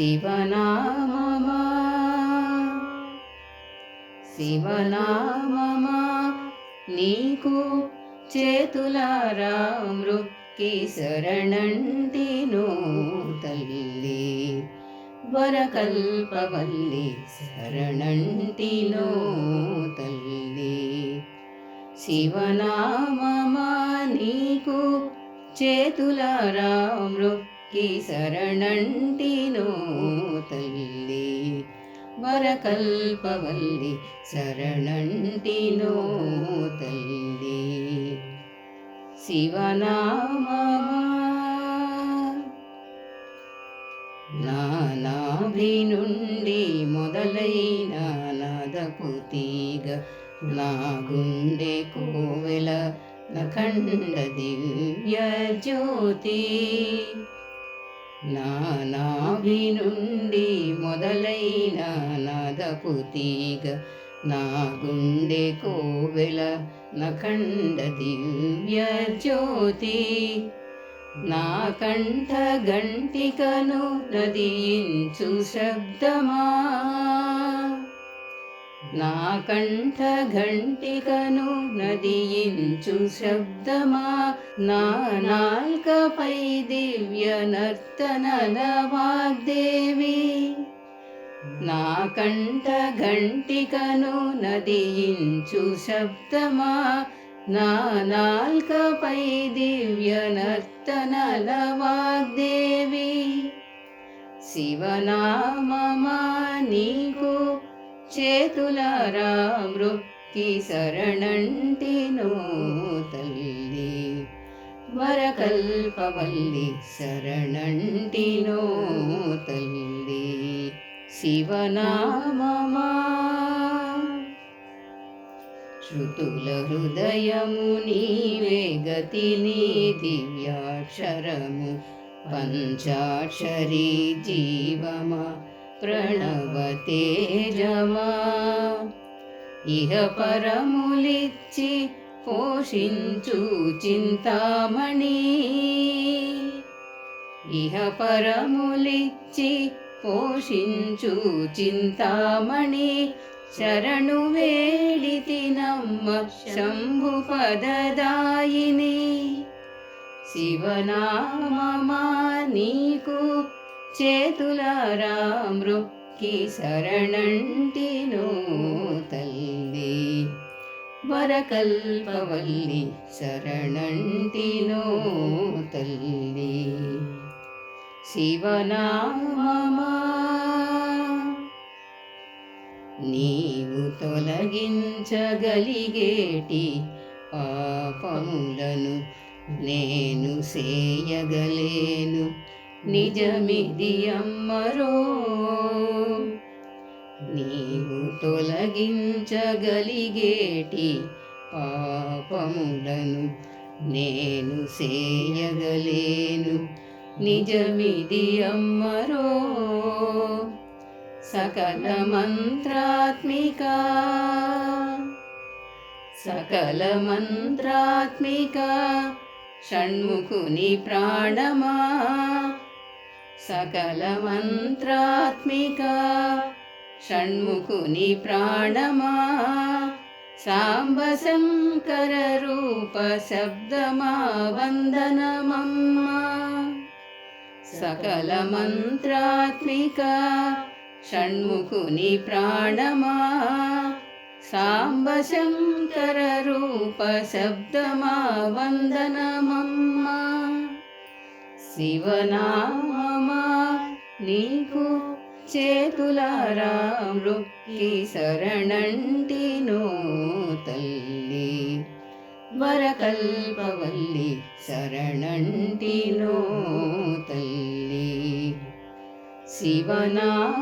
శివనామమా. శివనామమా. నీకు చేతులారా మృక్కి శరణంటినో తల్లి. వరకల్పవల్లి శరణంటినో తల్లి. శివనామమా. నీకు చేతులారా మృక్కి కి శరణంటినో తల్లి వరకల్పవల్లి శరణంటినో తల్లి. శివనామమా నానాభి నుండి మొదలైన నాదపు తీగ నా గుండె కోవెల నఖండ దివ్య జ్యోతి. నానాభి నుండి మొదలైన నాదపు తీగ నా గుండె కోవెల నఖండ దివ్య జ్యోతి నా కంఠ గంటికను నదియించు శబ్దమా? నా కంఠ ఘంటికను నదియించు శబ్దమా? నా నాల్కపై దివ్య నర్తనల వాగ్దేవి నా కంఠ ఘంటికను నదియించు శబ్దమా? నా నాల్కపై దివ్య నర్తనల వాగ్దేవి శివనామమా నీకు చేతులారా మృక్కి శరణంటినో తల్లి. వరకల్పవల్లి శరణంటినో తల్లి. శివనామమా. శృతుల హృదయము నీవే గతిని దివ్యాక్షరము పంచాక్షరీ జీవమా. ప్రణవతేజమా ఇహ పరములిచ్చి పోషించు చింతామణి. ఇహ పరములిచ్చి పోషించు చింతామణి. శరణు వేళితి నమ్మ శంభు పదదాయిని. శివనామమా నీకు చేతులారామృక్కి శరణంటినో తల్లి. వరకల్పవల్లి శరణంటినో తల్లి. శివనామమా. నీవు తొలగించగలిగేటి పాపములను నేను చేయగలేను నిజమిది అమ్మరో నీవు తొలగించగలిగేటి పాపములను నేను చేయగలేను. నిజమిది అమ్మరో సకల మంత్రాత్మిక సకల మంత్రాత్మిక షణ్ముఖుని ప్రాణమా. सकलमन्त्रात्मिका षण्मुकुनि प्राणमा शङ्कररूपशब्दमा वन्दन सकलमन्त्रात्मिका षण्मुकुनि प्राणमा शङ्कररूपशब्दमा वन्दन शिवना నీకు చేతులారా మృక్కి శరణంటినో తల్లి. వరకల్పవల్లి శరణంటినో తల్లి. శివనా